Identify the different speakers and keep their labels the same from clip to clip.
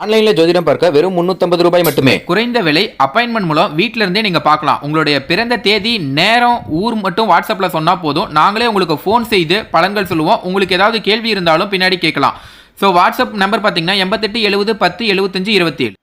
Speaker 1: ஆன்லைன்ல ஜோதிடம் பார்க்க வெறும் 350 ரூபாய் மட்டுமே.
Speaker 2: குறைந்த விலை அப்பாயின்மெண்ட் மூலம் வீட்ல இருந்தே நீங்க பார்க்கலாம். உங்களுடைய பிறந்த தேதி நேரம் ஊர் மட்டும் வாட்ஸ்அப்ல சொன்னா போதும். நாங்களே உங்களுக்கு ஃபோன் செய்து பலன்கள் சொல்லுவோம். உங்களுக்கு ஏதாவது கேள்வி இருந்தாலும் பின்னாடி கேட்கலாம். ஸோ வாட்ஸ்அப் நம்பர் பார்த்தீங்கன்னா எண்பத்தெட்டு எழுபது பத்து எழுபத்தஞ்சு இருபத்தி ஏழு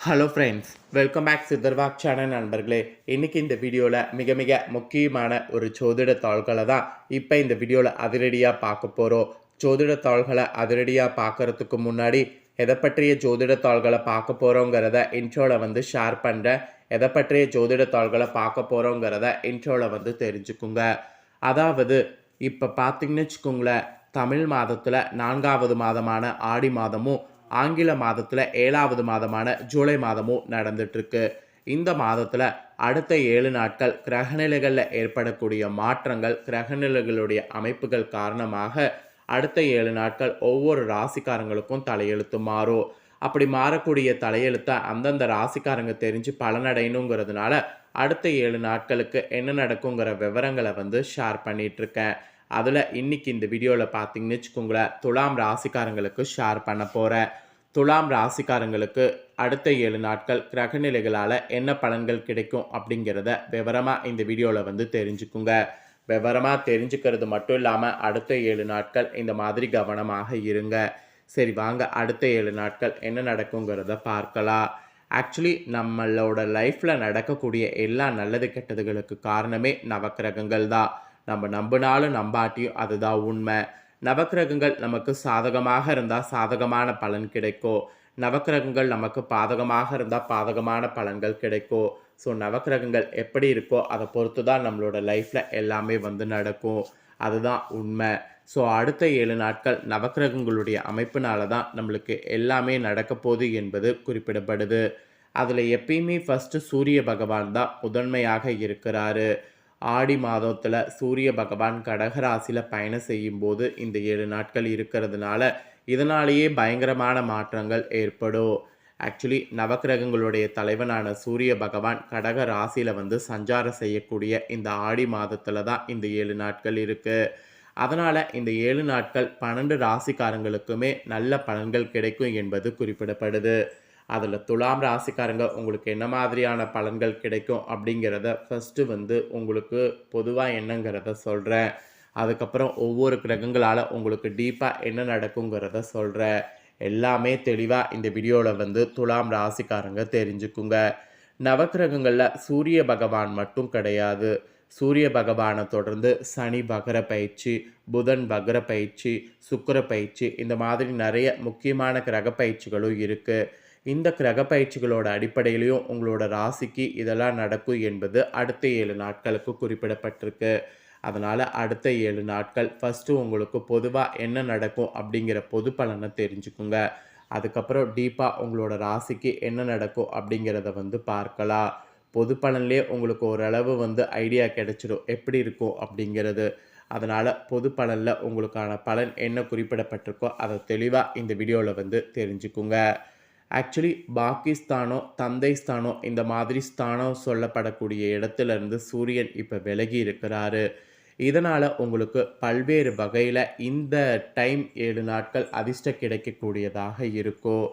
Speaker 3: ஹலோ ஃப்ரெண்ட்ஸ் வெல்கம் பேக் சித்தர்வாக் சேனல் நண்பர்களே. இன்னைக்கு இந்த வீடியோவில் மிக மிக முக்கியமான ஒரு ஜோதிட தாள்களை தான் இப்போ இந்த வீடியோவில் அதிரடியாக பார்க்க போகிறோம் ஜோதிட தாள்களை அதிரடியாக பார்க்கறதுக்கு முன்னாடி எதை பற்றிய ஜோதிட தாள்களை பார்க்க போகிறோங்கிறத இன்ட்ரோவில் வந்து ஷேர் பண்ணுறேன் எதை பற்றிய ஜோதிட தாள்களை பார்க்க போகிறோங்கிறத இன்ட்ரோவில் வந்து தெரிஞ்சுக்குங்க. அதாவது இப்போ பார்த்தீங்கன்னு வச்சுக்கோங்களேன் தமிழ் மாதத்தில் நான்காவது மாதமான ஆடி மாதமும் ஆங்கில மாதத்தில் ஏழாவது மாதமான ஜூலை மாதமும் நடந்துட்டுருக்கு. இந்த மாதத்தில் அடுத்த ஏழு நாட்கள் கிரகநிலைகளில் ஏற்படக்கூடிய மாற்றங்கள் கிரகநிலைகளுடைய அமைப்புகள் காரணமாக அடுத்த ஏழு நாட்கள் ஒவ்வொரு ராசிக்காரங்களுக்கும் தலையெழுத்து மாறும். அப்படி மாறக்கூடிய தலையெழுத்தை அந்தந்த ராசிக்காரங்க தெரிஞ்சு பலனடையணுங்கிறதுனால அடுத்த ஏழு நாட்களுக்கு என்ன நடக்குங்கிற விவரங்களை வந்து ஷேர் பண்ணிட்டு இருக்கேன் அதில் இன்னைக்கு இந்த வீடியோவில் பார்த்தீங்கன்னு வச்சுக்கோங்களேன் துலாம் ராசிக்காரங்களுக்கு ஷேர் பண்ண போகிறேன் துலாம் ராசிக்காரங்களுக்கு அடுத்த ஏழு நாட்கள் கிரகநிலைகளால் என்ன பலன்கள் கிடைக்கும் அப்படிங்கிறத விவரமாக இந்த வீடியோவில் வந்து தெரிஞ்சுக்குங்க. விவரமாக தெரிஞ்சுக்கிறது மட்டும் இல்லாமல் அடுத்த ஏழு நாட்கள் இந்த மாதிரி கவனமாக இருங்க. சரி வாங்க. அடுத்த ஏழு நாட்கள் என்ன நடக்குங்கிறத பார்க்கலாம். ஆக்சுவலி நம்மளோட லைஃப்பில் நடக்கக்கூடிய எல்லா நல்லது கெட்டதுகளுக்கு காரணமே நவக்கிரகங்கள் தான். நம்ம நம்பினாலும் நம்பாட்டியும் அதுதான் உண்மை. நவக்கிரகங்கள் நமக்கு சாதகமாக இருந்தால் சாதகமான பலன் கிடைக்கும். நவக்கிரகங்கள் நமக்கு பாதகமாக இருந்தால் பாதகமான பலன்கள் கிடைக்கும். ஸோ நவக்கிரகங்கள் எப்படி இருக்கோ அதை பொறுத்து தான் நம்மளோட லைஃப்பில் எல்லாமே வந்து நடக்கும். அதுதான் உண்மை. ஸோ அடுத்த ஏழு நாட்கள் நவக்கிரகங்களுடைய அமைப்பினால தான் நம்மளுக்கு எல்லாமே நடக்க போகுது என்பது குறிப்பிடப்படுது. அதில் எப்பயுமே ஃபஸ்ட்டு சூரிய பகவான் தான் முதன்மையாக இருக்கிறாரு. ஆடி மாதத்தில் சூரிய பகவான் கடகராசியில் பயணம் செய்யும்போது இந்த ஏழு நாட்கள் இருக்கிறதுனால இதனாலேயே பயங்கரமான மாற்றங்கள் ஏற்படும். ஆக்சுவலி நவக்கிரகங்களுடைய தலைவனான சூரிய பகவான் கடக ராசியில் வந்து சஞ்சாரம் செய்யக்கூடிய இந்த ஆடி மாதத்தில் தான் இந்த ஏழு நாட்கள் இருக்குது அதனால் இந்த ஏழு நாட்கள் பன்னெண்டு ராசிக்காரங்களுக்குமே நல்ல பலன்கள் கிடைக்கும் என்பது குறிப்பிடப்படுது. அதில் துலாம் ராசிக்காரங்க உங்களுக்கு என்ன மாதிரியான பலன்கள் கிடைக்கும் அப்படிங்கிறத ஃபஸ்ட்டு வந்து உங்களுக்கு பொதுவாக என்னங்கிறத சொல்கிறேன் அதுக்கப்புறம் ஒவ்வொரு கிரகங்களால் உங்களுக்கு டீப்பாக என்ன நடக்குங்கிறத சொல்கிறேன் எல்லாமே தெளிவாக இந்த வீடியோவில் வந்து துலாம் ராசிக்காரங்க தெரிஞ்சுக்குங்க. நவக்கிரகங்களில் சூரிய பகவான் மட்டும் கிடையாது. சூரிய பகவானை தொடர்ந்து சனி பகர பயிற்சி புதன் பகர பயிற்சி சுக்கிர பயிற்சி இந்த மாதிரி நிறைய முக்கியமான கிரக பயிற்சிகளும் இருக்குது இந்த கிரக பயிற்சிகளோட அடிப்படையிலையும் உங்களோட ராசிக்கு இதெல்லாம் நடக்கும் என்பது அடுத்த ஏழு நாட்களுக்கு குறிப்பிடப்பட்டிருக்கு. அதனால் அடுத்த ஏழு நாட்கள் ஃபஸ்ட்டு உங்களுக்கு பொதுவாக என்ன நடக்கும் அப்படிங்கிற பொது பலனை தெரிஞ்சுக்குங்க. அதுக்கப்புறம் டீப்பாக உங்களோட ராசிக்கு என்ன நடக்கும் அப்படிங்கிறத வந்து பார்க்கலாம். பொது பலன்லேயே உங்களுக்கு ஓரளவு வந்து ஐடியா கிடைச்சிடும். எப்படி இருக்கும் அப்படிங்கிறது. அதனால் பொது பலனில் உங்களுக்கான பலன் என்ன குறிப்பிடப்பட்டிருக்கோ அதை தெளிவாக இந்த வீடியோவில் வந்து தெரிஞ்சுக்குங்க. ஆக்சுவலி பாகிஸ்தானோ தந்தை ஸ்தானம் இந்த மாதிரி ஸ்தானம் சொல்லப்படக்கூடிய இடத்துல இருந்து சூரியன் இப்போ விலகி இருக்கிறாரு. இதனால் உங்களுக்கு பல்வேறு வகையில் இந்த டைம் ஏழு நாட்கள் அதிர்ஷ்டம் கிடைக்கக்கூடியதாக இருக்கும்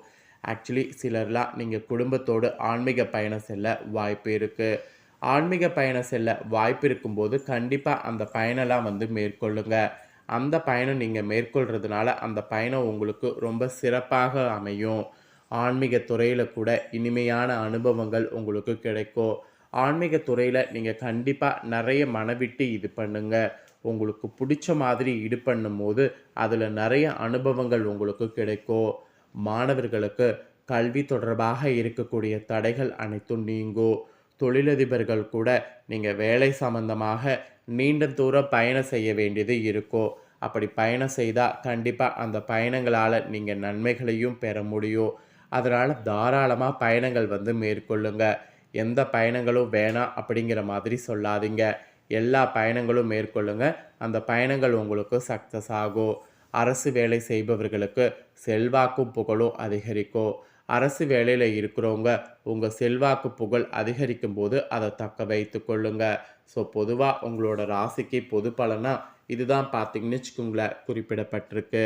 Speaker 3: ஆக்சுவலி சிலர்லாம் நீங்கள் குடும்பத்தோடு ஆன்மீக பயணம் செல்ல வாய்ப்பு இருக்குது ஆன்மீக பயணம் செல்ல வாய்ப்பு இருக்கும்போது கண்டிப்பாக அந்த பயணம்லாம் வந்து மேற்கொள்ளுங்க. அந்த பயணம் நீங்கள் மேற்கொள்கிறதுனால அந்த பயணம் உங்களுக்கு ரொம்ப சிறப்பாக அமையும். ஆன்மீக துறையில் கூட இனிமையான அனுபவங்கள் உங்களுக்கு கிடைக்கும். ஆன்மீக துறையில் நீங்கள் கண்டிப்பாக நிறைய மனவிட்டு இது பண்ணுங்கள் உங்களுக்கு பிடிச்ச மாதிரி இது பண்ணும்போது அதில் நிறைய அனுபவங்கள் உங்களுக்கு கிடைக்கும். மாணவர்களுக்கு கல்வி தொடர்பாக இருக்கக்கூடிய தடைகள் அனைத்தும் நீங்கும். தொழிலதிபர்கள் கூட நீங்கள் வேலை சம்பந்தமாக நீண்ட தூரம் பயணம் செய்ய வேண்டியது இருக்கும். அப்படி பயணம் செய்தால் கண்டிப்பாக அந்த பயணங்களால் நீங்கள் நன்மைகளையும் பெற முடியும். அதனால் தாராளமாக பயணங்கள் வந்து மேற்கொள்ளுங்கள் எந்த பயணங்களும் வேணாம் அப்படிங்கிற மாதிரி சொல்லாதீங்க. எல்லா பயணங்களும் மேற்கொள்ளுங்க. அந்த பயணங்கள் உங்களுக்கு சக்ஸஸ் ஆகும். அரசு வேலை செய்பவர்களுக்கு செல்வாக்கும் புகழும் அதிகரிக்கும். அரசு வேலையில் இருக்கிறவங்க உங்கள் செல்வாக்கு புகழ் அதிகரிக்கும் போது அதை தக்க வைத்து கொள்ளுங்க. ஸோ பொதுவாக உங்களோட ராசிக்கு பொது பலனா இதுதான் பார்த்தீங்கன்னு வச்சுக்கோங்களேன் குறிப்பிடப்பட்டிருக்கு.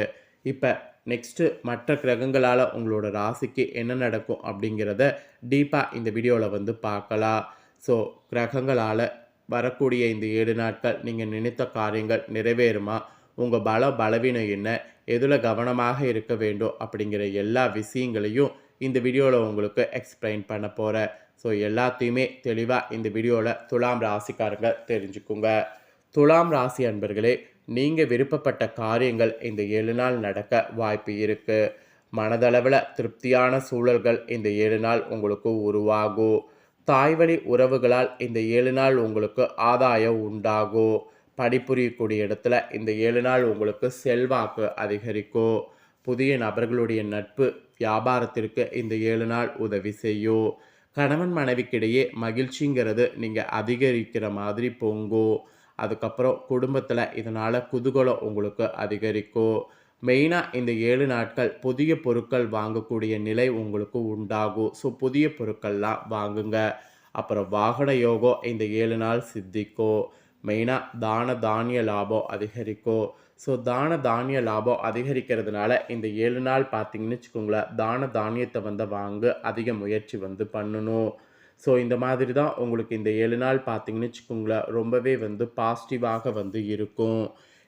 Speaker 3: இப்போ நெக்ஸ்ட்டு மற்ற கிரகங்களால் உங்களோட ராசிக்கு என்ன நடக்கும் அப்படிங்கிறத டீப்பாக இந்த வீடியோவில் வந்து பார்க்கலாம். ஸோ கிரகங்களால் வரக்கூடிய இந்த ஏழு நாட்கள் நீங்கள் நினைத்த காரியங்கள் நிறைவேறுமா? உங்கள் பல பலவீனம் என்ன? எதில் கவனமாக இருக்க வேண்டும்? அப்படிங்கிற எல்லா விஷயங்களையும் இந்த வீடியோவில் உங்களுக்கு எக்ஸ்பிளைன் பண்ண போகிறேன் ஸோ எல்லாத்தையுமே தெளிவாக இந்த வீடியோவில் துலாம் ராசிக்காரங்க தெரிஞ்சுக்குங்க. துலாம் ராசி அன்பர்களே நீங்கள் விருப்பப்பட்ட காரியங்கள் இந்த ஏழு நாள் நடக்க வாய்ப்பு இருக்குது மனதளவில் திருப்தியான சூழல்கள் இந்த ஏழு நாள் உங்களுக்கு உருவாகும். தாய்வழி உறவுகளால் இந்த ஏழு நாள் உங்களுக்கு ஆதாயம் உண்டாகும். பணிபுரியக்கூடிய இடத்துல இந்த ஏழு நாள் உங்களுக்கு செல்வாக்கு அதிகரிக்கும். புதிய நபர்களுடைய நட்பு வியாபாரத்திற்கு இந்த ஏழு நாள் உதவி செய்யும். கணவன் மனைவிக்கிடையே மகிழ்ச்சிங்கிறது நீங்கள் அதிகரிக்கிற மாதிரி பொங்கும். அதுக்கப்புறம் குடும்பத்தில் இதனால் குதூகலம் உங்களுக்கு அதிகரிக்கும். மெயினாக இந்த ஏழு நாட்கள் புதிய பொருட்கள் வாங்கக்கூடிய நிலை உங்களுக்கு உண்டாகும். ஸோ புதிய பொருட்கள்லாம் வாங்குங்க. அப்புறம் வாகன யோகம் இந்த ஏழு நாள் சித்திக்கும். மெயினாக தான தானிய லாபம் அதிகரிக்கும். ஸோ தான தானிய லாபம் அதிகரிக்கிறதுனால இந்த ஏழு நாள் பார்த்தீங்கன்னு வச்சுக்கோங்களேன் தான தானியத்தை வந்து வாங்க அதிக முயற்சி வந்து பண்ணணும். ஸோ இந்த மாதிரி தான் உங்களுக்கு இந்த ஏழு நாள் பார்த்தீங்கன்னு வச்சுக்கோங்களேன் ரொம்பவே வந்து பாசிட்டிவாக வந்து இருக்கும்.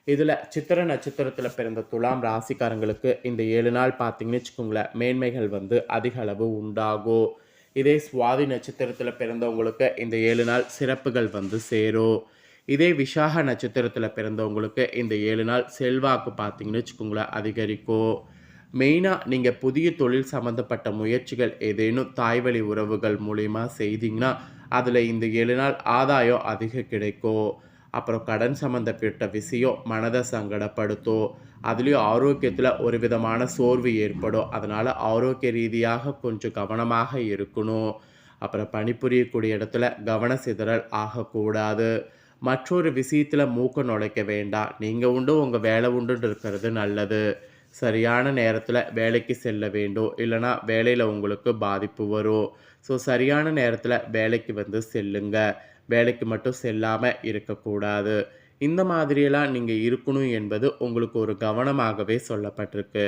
Speaker 3: இதில் சித்திர நட்சத்திரத்தில் பிறந்த துலாம் ராசிக்காரங்களுக்கு இந்த ஏழு நாள் பார்த்தீங்கன்னு வச்சுக்கோங்களேன் மேன்மைகள் வந்து அதிக அளவு உண்டாகும். இதே சுவாதி நட்சத்திரத்தில் பிறந்தவங்களுக்கு இந்த ஏழு நாள் சிறப்புகள் வந்து சேரும். இதே விஷாக நட்சத்திரத்தில் பிறந்தவங்களுக்கு இந்த ஏழு நாள் செல்வாக்கு பார்த்தீங்கன்னு வச்சுக்கோங்களேன் அதிகரிக்கும். மெயினாக நீங்கள் புதிய தொழில் சம்மந்தப்பட்ட முயற்சிகள் ஏதேனும் தாய்வழி உறவுகள் மூலிமா செய்தீங்கன்னா அதில் இந்த ஏழு நாள் ஆதாயம் அதிக கிடைக்கும் அப்புறம் கடன் சம்மந்தப்பட்ட விஷயம் மனதை சங்கடப்படுத்தும் அதுலேயும் ஆரோக்கியத்தில் ஒரு விதமான சோர்வு ஏற்படும். அதனால் ஆரோக்கிய ரீதியாக கொஞ்சம் கவனமாக இருக்கணும். அப்புறம் பணிபுரியக்கூடிய இடத்துல கவன சிதறல் ஆகக்கூடாது. மற்றொரு விஷயத்தில் மூக்க நுழைக்க வேண்டாம். நீங்கள் உண்டு உங்கள் வேலை உண்டுன்னு இருக்கிறது நல்லது. சரியான நேரத்தில் வேலைக்கு செல்ல வேண்டும் இல்லைனா வேலையில் உங்களுக்கு பாதிப்பு வரும் ஸோ சரியான நேரத்தில் வேலைக்கு வந்து செல்லுங்க. வேலைக்கு மட்டும் செல்லாமல் இருக்கக்கூடாது. இந்த மாதிரியெல்லாம் நீங்கள் இருக்கணும் என்பது உங்களுக்கு ஒரு கவனமாகவே சொல்லப்பட்டிருக்கு.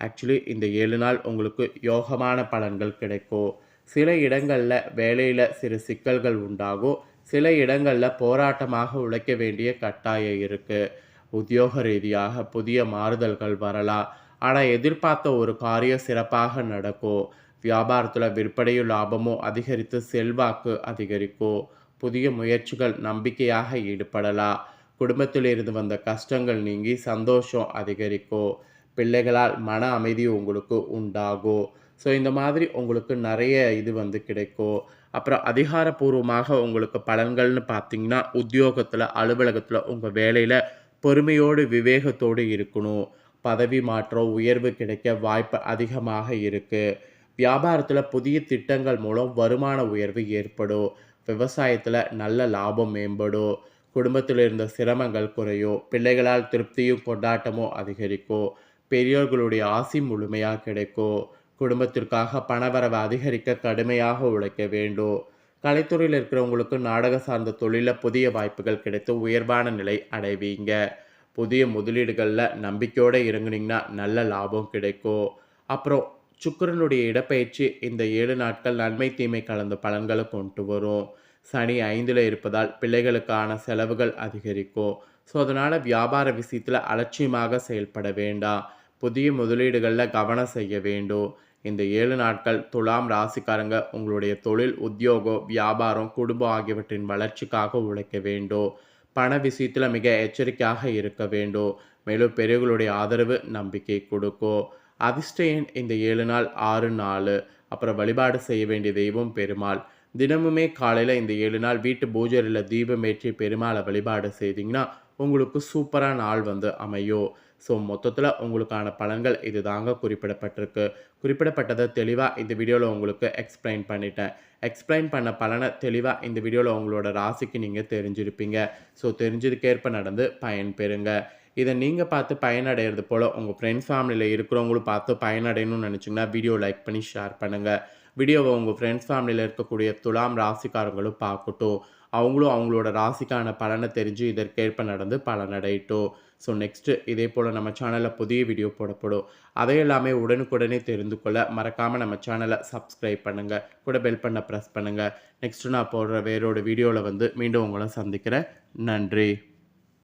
Speaker 3: ஆக்சுவலி இந்த ஏழு நாள் உங்களுக்கு யோகமான பலன்கள் கிடைக்கும் சில இடங்களில் வேலையில் சிறு சிக்கல்கள் உண்டாகும் சில இடங்களில் போராட்டமாக உழைக்க வேண்டிய கட்டாயம் இருக்குது உத்தியோக ரீதியாக புதிய மாறுதல்கள் வரலாம் ஆனால் எதிர்பார்த்த ஒரு காரியம் சிறப்பாக நடக்கும் வியாபாரத்தில் விற்பனையும் லாபமும் அதிகரித்து செல்வாக்கு அதிகரிக்கும் புதிய முயற்சிகள் நம்பிக்கையாக ஈடுபடலாம் குடும்பத்தில் இருந்து வந்த கஷ்டங்கள் நீங்கி சந்தோஷம் அதிகரிக்கும் பிள்ளைகளால் மன அமைதி உங்களுக்கு உண்டாகும் ஸோ இந்த மாதிரி உங்களுக்கு நிறைய இது வந்து கிடைக்கும் அப்புறம் அதிகாரப்பூர்வமாக உங்களுக்கு பலன்கள்னு பார்த்தீங்கன்னா உத்தியோகத்தில் அலுவலகத்தில் உங்கள் வேலையில் பொறுமையோடு விவேகத்தோடு இருக்கணும். பதவி மாற்றம் உயர்வு கிடைக்க வாய்ப்பு அதிகமாக இருக்குது வியாபாரத்தில் புதிய திட்டங்கள் மூலம் வருமான உயர்வு ஏற்படும். விவசாயத்தில் நல்ல லாபம் மேம்படும். குடும்பத்தில் இருந்த சிரமங்கள் குறையும். பிள்ளைகளால் திருப்தியும் கொண்டாட்டமும் அதிகரிக்கும். பெரியோர்களுடைய ஆசி முழுமையாக கிடைக்கும். குடும்பத்திற்காக பணவரவை அதிகரிக்க கடுமையாக உழைக்க வேண்டும். கலைத்துறையில் இருக்கிறவங்களுக்கு நாடக சார்ந்த தொழிலில் புதிய வாய்ப்புகள் கிடைத்து உயர்வான நிலை அடைவீங்க. புதிய முதலீடுகளில் நம்பிக்கையோடு இறங்குனீங்கன்னா நல்ல லாபம் கிடைக்கும். அப்புறம் சுக்கிரனுடைய இடப்பெயர்ச்சி இந்த ஏழு நாட்கள் நன்மை தீமை கலந்த பலன்களை கொண்டு வரும். சனி ஐந்தில் இருப்பதால் பிள்ளைகளுக்கான செலவுகள் அதிகரிக்கும். ஸோ அதனால் வியாபார விஷயத்தில் அலட்சியமாக செயல்பட வேண்டாம். புதிய முதலீடுகளில் கவனம் செய்ய வேண்டும். இந்த ஏழு நாட்கள் துலாம் ராசிக்காரங்க உங்களுடைய தொழில் உத்தியோகம் வியாபாரம் குடும்பம் ஆகியவற்றின் வளர்ச்சிக்காக உழைக்க வேண்டும். பண விஷயத்தில் மிக எச்சரிக்கையாக இருக்க வேண்டும். மேலும் பெரியவர்களுடைய ஆதரவு நம்பிக்கை கொடுக்கும். அதிர்ஷ்ட எண் இந்த ஏழு நாள் ஆறு நாலு. அப்புறம் வழிபாடு செய்ய வேண்டிய தெய்வம் பெருமாள். தினமுமே காலையில் இந்த ஏழு நாள் வீட்டு பூஜையில் தீபம் ஏற்றி பெருமாளை வழிபாடு செய்தீங்கன்னா உங்களுக்கு சூப்பரான நாள் வந்து அமையும். ஸோ மொத்தத்தில் உங்களுக்கான பலன்கள் இது தாங்க குறிப்பிடப்பட்டிருக்கு. குறிப்பிடப்பட்டதை தெளிவாக இந்த வீடியோவில் உங்களுக்கு எக்ஸ்பிளைன் பண்ணிட்டேன். எக்ஸ்பிளைன் பண்ண பலனை தெளிவாக இந்த வீடியோவில் உங்களோட ராசிக்கு நீங்கள் தெரிஞ்சிருப்பீங்க. ஸோ தெரிஞ்சதுக்கேற்ப நடந்து பயன் பெறுங்க. இதை நீங்கள் பார்த்து பயனடைகிறது போல் உங்கள் ஃப்ரெண்ட்ஸ் ஃபேமிலியில் இருக்கிறவங்களும் பார்த்து பயனடையணும்னு நினச்சிங்கன்னா வீடியோ லைக் பண்ணி ஷேர் பண்ணுங்கள் வீடியோவை உங்கள் ஃப்ரெண்ட்ஸ் ஃபேமிலியில் இருக்கக்கூடிய துலாம் ராசிக்காரங்களும் பார்க்கட்டும். அவங்களும் அவங்களோட ராசிக்கான பலனை தெரிஞ்சு இதற்கேற்ப நடந்து பலனடையட்டும். ஸோ நெக்ஸ்ட்டு இதே போல் நம்ம சேனலில் புதிய வீடியோ போடப்படும். அதை எல்லாமே உடனுக்குடனே தெரிந்து கொள்ள மறக்காமல் நம்ம சேனலை சப்ஸ்கிரைப் பண்ணுங்கள் கூட பெல் பண்ண ப்ரெஸ் பண்ணுங்கள் நெக்ஸ்ட்டு நான் போடுற வேறோட வீடியோவில் வந்து மீண்டும் உங்களை சந்திக்கிறேன். நன்றி.